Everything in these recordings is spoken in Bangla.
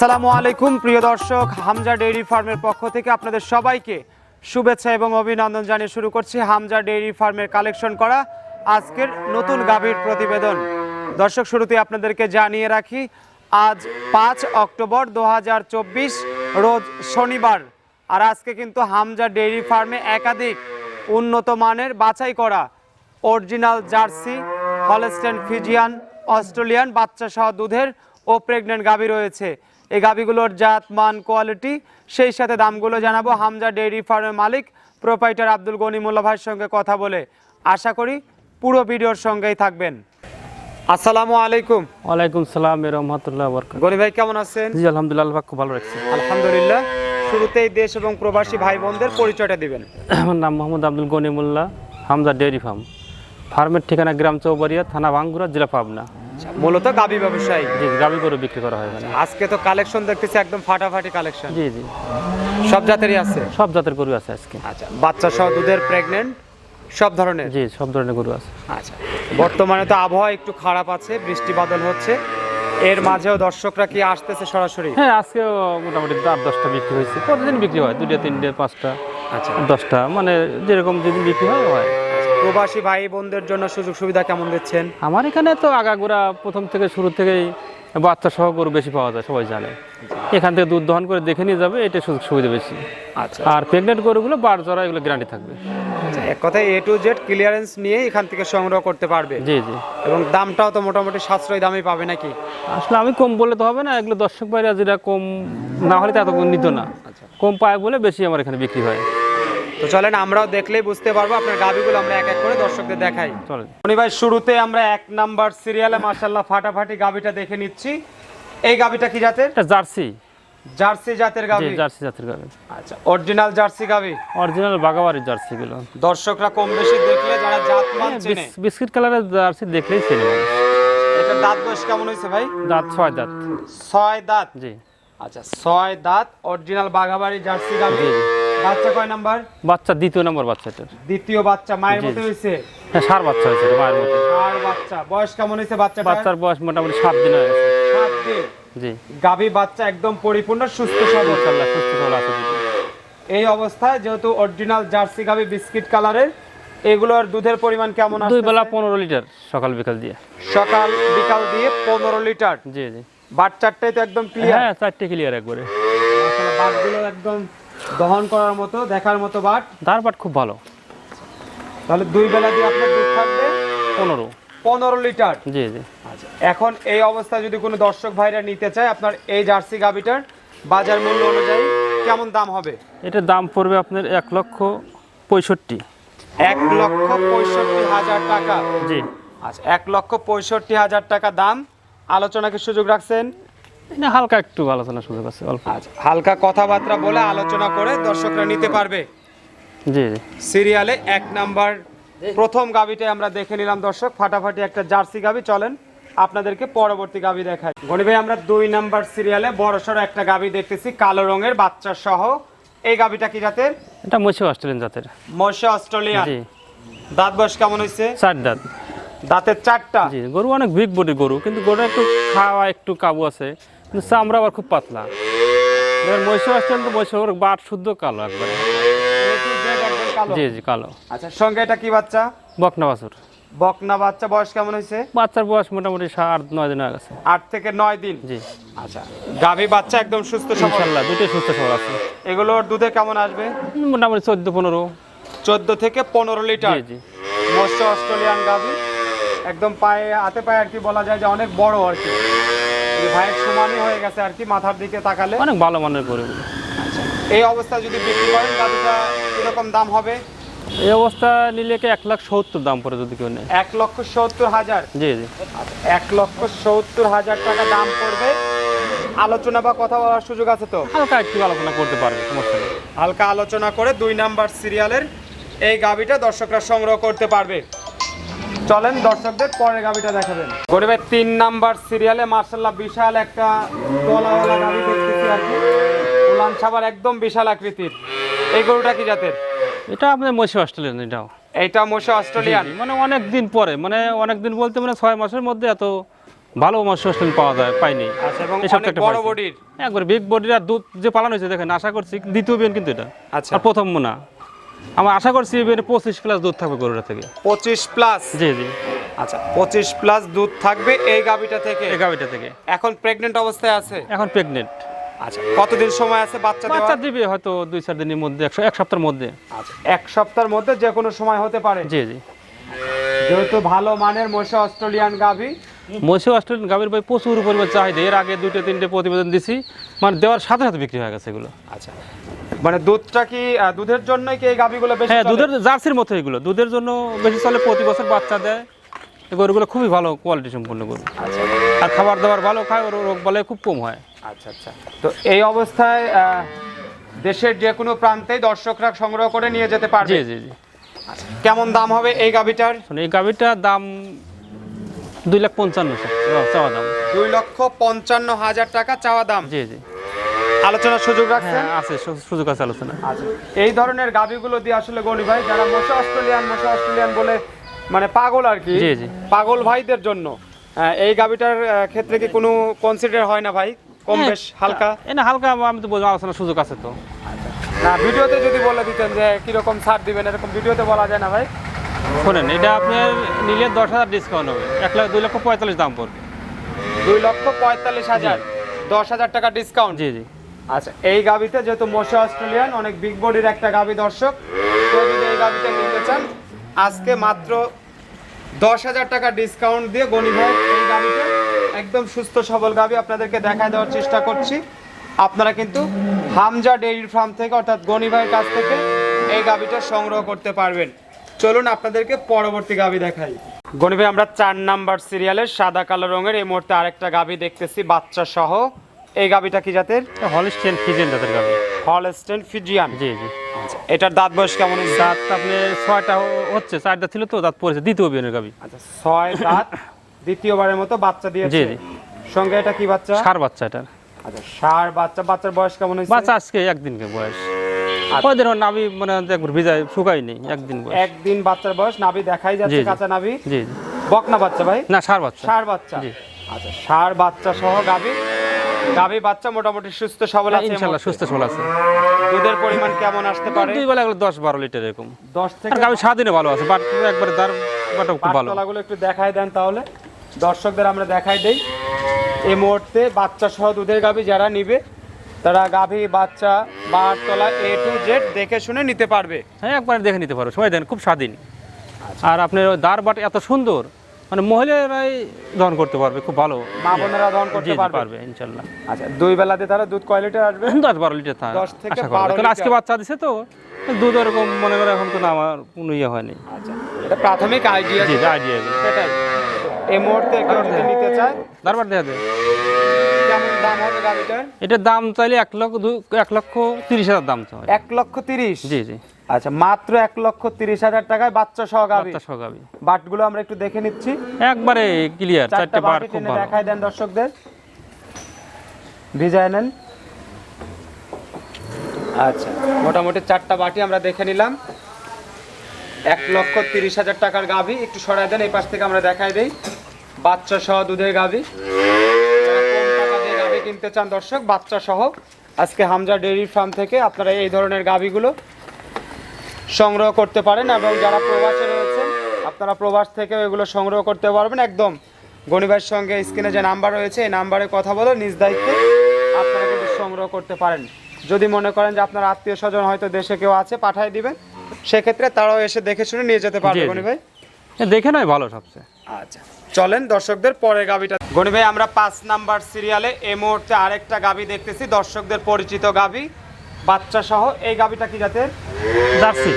আসসালামু আলাইকুম, প্রিয় দর্শক। হামজা ডেইরি ফার্মের পক্ষ থেকে আপনাদের সবাইকে শুভেচ্ছা এবং অভিনন্দন জানিয়ে শুরু করছি হামজা ডেইরি ফার্মের কালেকশন করা আজকের নতুন গাভীর প্রতিবেদন। দর্শক শুরুতে আপনাদেরকে জানিয়ে রাখি, আজ পাঁচ অক্টোবর দু হাজার চব্বিশ, রোজ শনিবার। আর আজকে কিন্তু হামজা ডেইরি ফার্মে একাধিক উন্নত মানের বাছাই করা original Jersey, Holstein Friesian, Australian বাচ্চা সহ দুধের ও প্রেগনেন্ট গাভী রয়েছে। এই গাভীগুলোর জাত মান কোয়ালিটি সেই সাথে দামগুলো জানাব। হামজা ডেইরি ফার্মের মালিক প্রোপাইটার আব্দুল গনি মোল্লা ভাইয়ের সঙ্গে কথা বলে আশা করি পুরো ভিডিওর সঙ্গেই থাকবেন। আসসালামু আলাইকুম। ওয়ালাইকুম সালাম রহমতুল্লাহ বরকাত। গনি ভাই কেমন আছেন? জি আলহামদুলিল্লাহ খুব ভালো রাখছে। আলহামদুলিল্লাহ। শুরুতেই দেশ এবং প্রবাসী ভাই বোনদের পরিচয়টা দিবেন। আমার নাম মোহাম্মদ আব্দুল গনিমুল্লাহ হামজা ডেইরি ফার্ম। ফার্মের ঠিকানা গ্রাম চৌবাড়িয়া থানা ভাঙ্গুরা জেলা পাবনা। মূলত গাভী ব্যবসায়ী? জি গাবি গরু বিক্রি করা হয় এখানে। আজকে তো কালেকশন দেখতেছি একদম ফাটাফাটি কালেকশন জি জি। সব জাতেরই আছে? সব জাতের গরু আছে আজকে। আচ্ছা বাচ্চা সহ দুধের প্রেগনেন্ট সব ধরনের? জি সব ধরনের গরু আছে। আচ্ছা বর্তমানে তো আবহাওয়া একটু খারাপ আছে বৃষ্টি বাদল হচ্ছে। এর মাঝেও দর্শকরা কি আসতেছে সরাসরি? হ্যাঁ আজকেও মোটামুটি আট দশটা বিক্রি হয়েছে। প্রতিদিন বিক্রি হয় দুটা তিনটে পাঁচটা আচ্ছা। দশটা। মানে যেরকম যেদিন বিক্রি হয় হয়। প্রবাসী ভাই বোনদের জন্য সুযোগ সুবিধা কেমন দিচ্ছেন? আমার এখানে তো আগাগোড়া প্রথম থেকে শুরু থেকেই বাচ্চা সহ গরু বেশি পাওয়া যায় সবাই জানে। এখান থেকে দুধ দহন করে দেখে নিয়ে যাবে এটা সুযোগ সুবিধা বেশি। আচ্ছা। আর প্রেগনেন্ট গরুগুলো বার জরা এগুলো গ্যারান্টি থাকবে। আচ্ছা, এক কথায় এ টু জেড ক্লিয়ারেন্স নিয়ে এখান থেকে সংগ্রহ করতে পারবে। জি জি। এবং দামটাও তো মোটামুটি সাশ্রয় দামে পাবে নাকি? আসলে আমি কম বললে তো হবে না এগুলো দর্শক বাইরা যেটা কম না হলে তো এত নিত না। আচ্ছা। কম পায় বলে বেশি আমার এখানে বিক্রি হয়। তো চলেন আমরাও দেখলেই বুঝতে পারব। আপনার গাভিগুলো আমরা এক এক করে দর্শকদের দেখাই। চলে মনি ভাই শুরুতে আমরা এক নাম্বার সিরিয়ালে মাশাল্লাহ ফাটাফাটি গাভিটা দেখে নিচ্ছি। এই গাভিটা কি জাতের? এটা জার্সি। জার্সি জাতের গাভি জার্সি জাতের গাড়ি আচ্ছা অরিজিনাল জার্সি গাভি অরিজিনাল বাগাবাড়ির জার্সিগুলো দর্শকরা কম বেশি দেখলে যারা জাত মান চেনে। বিস্কিট কালারের জার্সি দেখলেই চেনে এটা দাঁত বয়স কেমন হয়েছে ভাই? দাঁত ছয় দাঁত। ছয় দাঁত? জি। আচ্ছা ছয় দাঁত অরিজিনাল বাঘাবাড়ি জার্সি গাভি জি। বাচ্চা কয় নাম্বার? বাচ্চা দ্বিতীয় নম্বর বাচ্চা দ্বিতীয় বাচ্চা মায়ের মতো হয়েছে হ্যাঁ সার বাচ্চা হয়েছে মায়ের মতো। আর বাচ্চা। বয়স কেমন হয়েছে বাচ্চা বাচ্চার বয়স মোটামুটি সাত দিন হয়ে গেছে। সাত দিন? জি। গাভি বাচ্চা একদম পরিপূর্ণ সুস্থ সবল। ইনশাল্লাহ সুস্থ সবল আছে এই অবস্থায় যেহেতু অরিজিনাল জার্সি গাভি বিস্কিট কালারের এগুলোর দুধের পরিমাণ কেমন দুই বেলা পনেরো লিটার সকাল বিকাল দিয়ে। সকাল বিকাল দিয়ে পনেরো লিটার? G G. বাট চারটাই তো একদম ক্লিয়ার হ্যাঁ চারটে ক্লিয়ার একবারে। বাটগুলো একদম দহন করার মতো দেখার মতো বাট। তার বাট খুব ভালো। তাহলে দুই বেলা দিয়ে আপনার দুধ থাকবে পনেরো। পনেরো লিটার। জি জি। আচ্ছা এখন এই অবস্থায় যদি কোনো দর্শক ভাইরা নিতে চায় আপনার এই জার্সি গাভিটার বাজার মূল্য অনুযায়ী কেমন দাম হবে? এটার দাম পড়বে আপনার এক লক্ষ পঁয়ষট্টি। এক লক্ষ পঁয়ষট্টি হাজার টাকা। জি। আচ্ছা এক লক্ষ পঁয়ষট্টি হাজার টাকা দাম। আলোচনাকে সুযোগ রাখছেন এটা হালকা একটু আলোচনা সুযোগ আছে অল্প। আচ্ছা হালকা কথাবার্তা বলে আলোচনা করে দর্শকরা নিতে পারবে। জি জি। সিরিয়ালে এক নাম্বার প্রথম গাবিটাই আমরা দেখে নিলাম দর্শক ফাটাফাটি একটা জার্সি গাবি চলেন আপনাদেরকে পরবর্তী গাবি দেখাই। গনি ভাই আমরা দুই নাম্বার সিরিয়ালে বড়সড় একটা গাবি দেখতেছি কালো রঙের বাচ্চা সহ। এই গাবিটা কি জাতের? এটা মৎস্য অস্ট্রেলিয়ান জাতের। মশা অস্ট্রেলিয়ান। জি। দাঁত বয়স কেমন হয়েছে? চার দাঁত। দাঁতের চারটা? জি গরু অনেক বিগ বডির গরু কিন্তু গরু একটু খাওয়া একটু কাবু আছে। কিন্তু চামড়া আবার খুব পাতলা। এবার মৎস্য অস্ট্রেলিয়ান তো মৎস্য বাট শুদ্ধ কালো একবারে। জি জি কালো। আচ্ছা সঙ্গে এটা কি বাচ্চা? বকনা বাছুর। বকনা বাচ্চা বয়স কেমন হয়েছে? বাচ্চার বয়স মোটামুটি আট নয় দিন হয়ে গেছে। আট থেকে নয় দিন? জি। আচ্ছা গাভী বাচ্চা একদম সুস্থ ইনশাল্লাহ দুটোই সুস্থ সবল আছে। এগুলোর দুধে কেমন আসবে? মোটামুটি চোদ্দ পনেরো। চোদ্দ থেকে পনেরো লিটার? জি। মৎস্য অস্ট্রেলিয়ান গাভী। একদম পায়ে হাতে পায়ে আর কি বলা যায় যে অনেক বড় আর কি। ভাইয়ের সমানই হয়ে গেছে আর কি মাথার দিকে তাকালে। অনেক ভালো মানের গরু। এগুলো। এই অবস্থায় যদি বিক্রি করেন গাভীটা কীরকম দাম হবে? এই অবস্থা নিলে কি এক লাখ সত্তর দাম পড়ে যদি কেউ নেয়। এক লক্ষ সত্তর হাজার? জি জি। এক লক্ষ সত্তর হাজার টাকা দাম পড়বে। আলোচনা বা কথা বলার সুযোগ আছে তো? হালকা একটু আলোচনা করতে পারবে সমস্যা নেই। হালকা আলোচনা করে দুই নাম্বার সিরিয়ালের এই গাবিটা দর্শকরা সংগ্রহ করতে পারবে। চলেন দর্শকদের পরের গাবিটা দেখাবেন। গরিবের তিন নাম্বার সিরিয়ালে মার্শাল্লাহ বিশাল একটা তলাওয়ালা গাবি দেখতেছি আর কি। উলান সাবার একদম বিশাল আকৃতির। এই গরুটা কি জাতের? এটা আপনার মৎস্য অস্ট্রেলিয়ান এটাও। এইটা মোশা অস্ট্রেলিয়ান। মানে অনেক দিন পরে মানে অনেক দিন বলতে মানে ছয় মাসের মধ্যে এত ভালো মৎস্য হস্টেল পাওয়া যায় পাইনি। আচ্ছা বড় বডির। একবার বিগ বডির আর দুধ যে পালানো হয়েছে দেখেন আশা করছি দ্বিতীয় বিয়ান কিন্তু এটা। আচ্ছা। প্রথম না আমরা আশা করছি পঁচিশ প্লাস দুধ থাকবে গরুটা থেকে। পঁচিশ প্লাস জি জি। আচ্ছা পঁচিশ প্লাস দুধ থাকবে এই গাবিটা থেকে? এই গাভিটা থেকে। এখন প্রেগনেন্ট অবস্থায় আছে? এখন প্রেগনেন্ট আচ্ছা কতদিন সময় আছে বাচ্চা বাচ্চা দিবে হয়তো দুই চার দিনের মধ্যে একশো এক সপ্তাহের মধ্যে। আচ্ছা এক সপ্তাহের মধ্যে যে কোনো সময় হতে পারে? জি জি। যেহেতু ভালো মানের মশা অস্ট্রেলিয়ান গাভি। মৎস্য অস্ট্রেলিয়ান গাভীর ভাই প্রচুর পরিমাণ চাহিদা। এর আগে দুটো তিনটে প্রতিবেদন দিছি। মানে দেওয়ার সাথে সাথে বিক্রি হয়ে গেছে এগুলো। আচ্ছা মানে দুধটা কি দুধের জন্যই কি এই গাভিগুলো বেশি হ্যাঁ দুধের জার্সির মতো এগুলো। দুধের জন্য বেশি চলে প্রতি বছর বাচ্চা দেয়। এই গরুগুলো খুবই ভালো কোয়ালিটি সম্পন্ন গরু। আচ্ছা। আর খাবার দাবার ভালো খায় ওর রোগ বলে খুব কম হয়। আচ্ছা আচ্ছা। তো এই অবস্থায় দেশের যে কোনো প্রান্তেই দর্শকরা সংগ্রহ করে নিয়ে যেতে পারবে? জি জি জি। আচ্ছা, কেমন দাম হবে এই গাভিটার? শোনো, এই গাভীটার দাম দুই লাখ পঞ্চান্ন চাওয়া দাম। দুই লক্ষ পঞ্চান্ন হাজার টাকা চাওয়া দাম। জি জি। আলোচনার সুযোগ রাখছেন? হ্যাঁ আছে সুযোগ আছে আলোচনা আচ্ছা এই ধরনের গাভিগুলো দিয়ে আসলে গনি ভাই যারা মশা অস্ট্রেলিয়ান মশা অস্ট্রেলিয়ান বলে মানে পাগল আর কি জি, জি। পাগল ভাইদের জন্য এই গাভিটার ক্ষেত্রে কি কোনো কনসিডার হয় না ভাই? কম হ্যাঁ, বেশ হালকা? এ না হালকা আমি তো বলব আলোচনার সুযোগ আছে তো। না ভিডিওতে যদি বলে দিতেন যে কীরকম ছাড় দিবেন এরকম ভিডিওতে বলা যায় না ভাই? শোনেন এটা আপনার নিলে দশ হাজার ডিসকাউন্ট হবে এক লাখ দুই লক্ষ পঁয়তাল্লিশ দাম পড়বে। দুই লক্ষ পঁয়তাল্লিশ হাজার দশ হাজার টাকা ডিসকাউন্ট জি জি। আচ্ছা এই গাবিতে যেহেতু মশা অস্ট্রেলিয়ান, অনেক বিগ বডির একটা গাবি দর্শক। এই গাভিটা নিতে চান, আজকে মাত্র দশ হাজার টাকা ডিসকাউন্ট দিয়ে গনি ভাই এই গাভিটা একদম সুস্থ সবল গাবি আপনাদেরকে দেখায় দেওয়ার চেষ্টা করছি। আপনারা কিন্তু হামজা ডেইরি ফার্ম থেকে, অর্থাৎ গনি ভাইয়ের কাছ থেকে এই গাবিটা সংগ্রহ করতে পারবেন। চলুন আপনাদেরকে পরবর্তী গাবি দেখাই। গনি ভাই, আমরা চার নাম্বার সিরিয়ালের সাদা কালো রঙের এই মুহূর্তে আরেকটা গাবি দেখতেছি, বাচ্চা সহ। এই গাবিটা কি জাতের? হলিস্টেন ফিজেন তাদের গাভী হলস্টেন ফিজিয়ান। জি জি। এটার দাঁত বয়স কেমন? দাঁত আপনি ছয়টা হচ্ছে চারটা ছিল তো দাঁত পড়েছে দ্বিতীয় বিয়ানের গাবি। আচ্ছা ছয় দাঁত দ্বিতীয়বারের মতো বাচ্চা দিয়েছে। জি, জি। সঙ্গে এটা কি বাচ্চা? সার বাচ্চা এটার আচ্ছা সার বাচ্চা বাচ্চার বয়স কেমন হয়েছে? বাচ্চা আজকে একদিনকে বয়স। আচ্ছা। ওদের নাভি মানে একবার ভিজায় শুকাই নেই একদিন বয়স। একদিন বাচ্চার বয়স নাভি দেখাই যাচ্ছে। কাঁচা নাভি। জি জি। বকনা বাচ্চা ভাই? না সার বাচ্চা। সার বাচ্চা। জি। আচ্ছা সার বাচ্চা সহ গাভী। গাভী বাচ্চা মোটামুটি সুস্থ সবল আছে ইনশাল্লাহ সুস্থ সবল আছে। দুধের পরিমাণ কেমন আসতে পারে? দুই বেলা এগুলো দশ বারো লিটার এরকম। দশ আর থেকে গাভী সারাদিনে ভালো আছে বাট একবারে দার বাটাও খুব ভালো। পাটতলাগুলো একটু দেখাই দেন তাহলে। দর্শকদের আমরা দেখাই দেই। এই মুহূর্তে বাচ্চা সহ দুধের গাভী যারা নিবে তারা গাভী বাচ্চা বারতলা এ টু জেড দেখে শুনে নিতে পারবে। হ্যাঁ একবার দেখে নিতে পারো। সময় দেন খুব স্বাধীন। আর আপনার দাঁড় বাট এত সুন্দর মানে মহিলারাই দহন করতে পারবে খুব ভালো। মা বোনেরা দহন করতে পারবে? ইনশাল্লাহ। আচ্ছা দুই বেলাতে তারা দুধ কয় লিটার আসবে? দশ বারো লিটার থাকে 10 থেকে আশা করা যায়। 12 কারণ আজকে বাচ্চা দিছে তো দুধ এরকম মনে করে এখন তো না আমার কোনো ইয়ে হয়নি। আচ্ছা এটা প্রাথমিক আইডিয়া জি আইডিয়া সেটাই। এই মুহূর্তে যদি নিতে চায়? দারবার কেমন দাম এটার দাম চাইলে এক লক্ষ দু- এক লক্ষ তিরিশ হাজার দাম চাই। এক লক্ষ তিরিশ? জি জি। আচ্ছা মাত্র এক লক্ষ তিরিশ হাজার টাকায় বাচ্চা সহ গাভী। বাচ্চা সগাবি বাটগুলো আমরা একটু দেখে নিচ্ছি। একবারে ক্লিয়ার চারটে খুব ভালো। দেখাই দেন দর্শকদের। ভিজায় নেন। আচ্ছা মোটামুটি চারটা বাটি আমরা দেখে নিলাম। এক লক্ষ তিরিশ হাজার টাকার গাভী। একটু সরাই দেন এই পাশ থেকে আমরা দেখাই দিই। বাচ্চা সহ দুধের গাভী। কিনতে চান দর্শক বাচ্চা সহ। আজকে হামজা ডেইরি ফার্ম থেকে আপনারা এই ধরনের গাভীগুলো সংগ্রহ করতে পারেন এবং যারা প্রবাসে রয়েছেন আপনারা প্রবাস থেকে এগুলো সংগ্রহ করতে পারবেন। একদম গণিবার সঙ্গে স্ক্রিনে যে নাম্বার রয়েছে এই নাম্বারে কথা বলে নিজ দায়িত্বে আপনারা কিন্তু সংগ্রহ করতে পারেন। যদি মনে করেন যে আপনার আত্মীয় স্বজন হয়তো দেশে কেউ আছে পাঠিয়ে দিবেন। সেক্ষেত্রে তারাও এসে দেখে শুনে নিয়ে যেতে পারবে। গণি ভাই। দেখে নয় ভালো সবচেয়ে। আচ্ছা চলেন দর্শকদের পরে গাবিটা। গণি ভাই আমরা পাঁচ নাম্বার সিরিয়ালে এই মুহূর্তে আরেকটা গাবি দেখতেছি দর্শকদের পরিচিত গাবি। বাচ্চা সহ এই গাবিটা কি জাতের? জার্সি।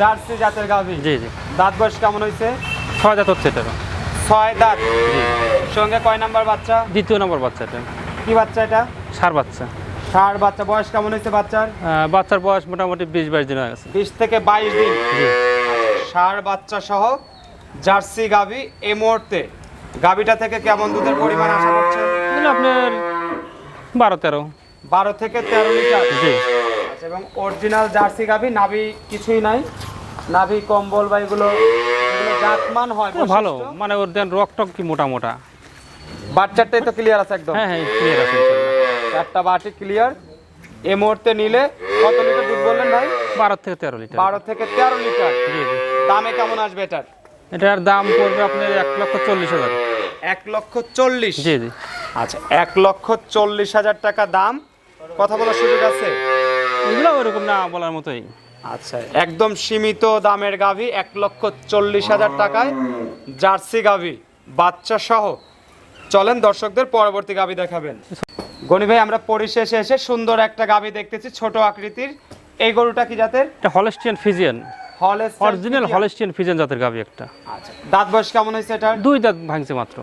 জার্সি জাতের গাবি জি জি। দাঁত বয়স কেমন হয়েছে ছয় জাত হচ্ছে এটা ছয় দাঁত। জি। সঙ্গে কয় নাম্বার বাচ্চা? দ্বিতীয় নম্বর বাচ্চা এটা। কি বাচ্চা এটা? সার বাচ্চা। ষাট বাচ্চা। বয়স কেমন হয়েছে বাচ্চার? বাচ্চার বয়স মোটামুটি বিশ বাইশ দিন হয়ে গেছে। বিশ থেকে বাইশ দিন। ষাট বাচ্চা সহ জার্সি গাবি এই মুহূর্তে। গাবিটা থেকে কেমন দুধের পরিমাণ আশা করছেন? আপনার বারো তেরো। বারো থেকে তেরো লিটার জি। আচ্ছা, এবং অরিজিনাল জার্সি গাবি নাভি কিছুই নাই। নাভি কম্বল বা এগুলো জাতমান হয় এগুলো ভালো। মানে ওর দেন রক টক কি মোটা মোটা? বাচ্চাটাই তো ক্লিয়ার আছে একদম। হ্যাঁ হ্যাঁ ক্লিয়ার আছে। চারটা বাটি ক্লিয়ার এই মুহূর্তে নিলে কত লিটার দুধ বললেন ভাই? বারো থেকে তেরো লিটার। বারো থেকে তেরো লিটার। জি জি। দামে কেমন আসবে এটার? এটার দাম পড়বে আপনার এক লক্ষ চল্লিশ হাজার। এক লক্ষ চল্লিশ। জি জি। আচ্ছা এক লক্ষ চল্লিশ হাজার টাকা দাম। কথা বলার সুযোগ আছে? এগুলো ওরকম না বলার মতোই। আচ্ছা একদম সীমিত দামের গাভী এক লক্ষ চল্লিশ হাজার টাকায় জার্সি গাভী বাচ্চা সহ। চলেন দর্শকদের পরবর্তী গাভী দেখাবেন। গনি ভাই আমরা পরিশেষে এসে সুন্দর একটা গাভী দেখতেছি ছোট আকৃতির। এই গরুটা কি জাতের? এটা Holstein Friesian. Original. Holstein Friesian জাতের গাবি একটা। আচ্ছা দাঁত বয়স কেমন হয়েছে এটার? দুই দাঁত ভাঙছে মাত্র।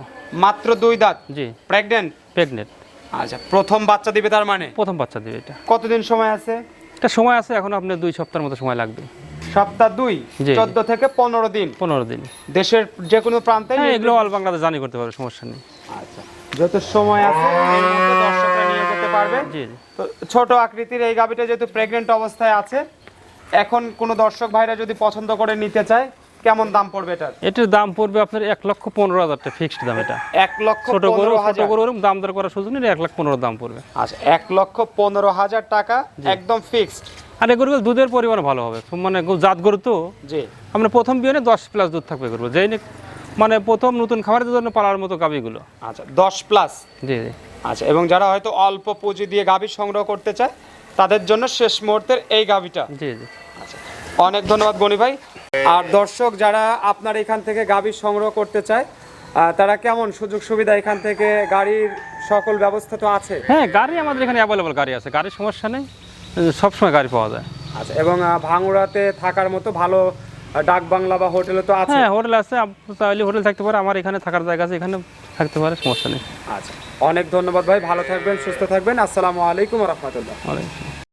মাত্র দুই দাঁত? জি। প্রেগনেন্ট প্রেগনেন্ট আচ্ছা প্রথম বাচ্চা দিবে তার মানে? প্রথম বাচ্চা দিবে এটা। কতদিন সময় আছে? এটা সময় আছে এখন আপনার দুই সপ্তাহের মতো সময় লাগবে। সপ্তাহ দুই? চোদ্দ থেকে পনেরো দিন? পনেরো দিন। দেশের যে কোনো প্রান্তে? হ্যাঁ এগুলো অল বাংলাদেশ জানি করতে পারবে সমস্যা নেই। আচ্ছা যত সময় আছে দর্শকরা নিয়ে যেতে পারবে। জি জি। তো ছোট আকৃতির এই গাবিটা যেহেতু প্রেগনেন্ট অবস্থায় আছে এখন কোনো দর্শক ভাইরা যদি পছন্দ করে নিতে চায় কেমন দাম পড়বে এটার? এটার দাম পড়বে আপনার এক লক্ষ পনেরো হাজার টাকা ফিক্সড দাম এটা। এক লক্ষ ছোট গরু ছোট গরু দাম দর করার সুযোগ নেই এক লাখ পনেরো দাম পড়বে। আচ্ছা এক লক্ষ পনেরো হাজার টাকা একদম ফিক্সড আর এই গরুগুলো দুধের পরিমাণ ভালো হবে। মানে জাত গরু তো। জি। আমরা প্রথম বিয়ে দশ প্লাস দুধ থাকবে গরু যেই মানে প্রথম নতুন খাবারের জন্য পালার মতো গাবিগুলো আচ্ছা দশ প্লাস জি জি। আচ্ছা এবং যারা হয়তো অল্প পুঁজি দিয়ে গাভী সংগ্রহ করতে চায় তাদের জন্য শেষ মুহূর্তের এই গাভীটা। জি জি। আচ্ছা অনেক ধন্যবাদ গনি ভাই। আর দর্শক যারা আপনার এখান থেকে গাভী সংগ্রহ করতে চায় তারা কেমন সুযোগ সুবিধা এখান থেকে গাড়ির সকল ব্যবস্থা তো আছে? হ্যাঁ গাড়ি আমাদের এখানে অ্যাভেলেবল গাড়ি আছে গাড়ির সমস্যা নেই সবসময় গাড়ি পাওয়া যায়। আচ্ছা এবং আহ, ভাঙুড়াতে থাকার মতো ভালো ডাক বাংলা বা হোটেলে তো আছে? হ্যাঁ হোটেল আছে তাহলে হোটেল থাকতে পারে আমার এখানে থাকার জায়গা আছে এখানে থাকতে পারে সমস্যা নেই। আচ্ছা অনেক ধন্যবাদ ভাই ভালো থাকবেন সুস্থ থাকবেন আসসালামু আলাইকুম রহমতুল্লাহ।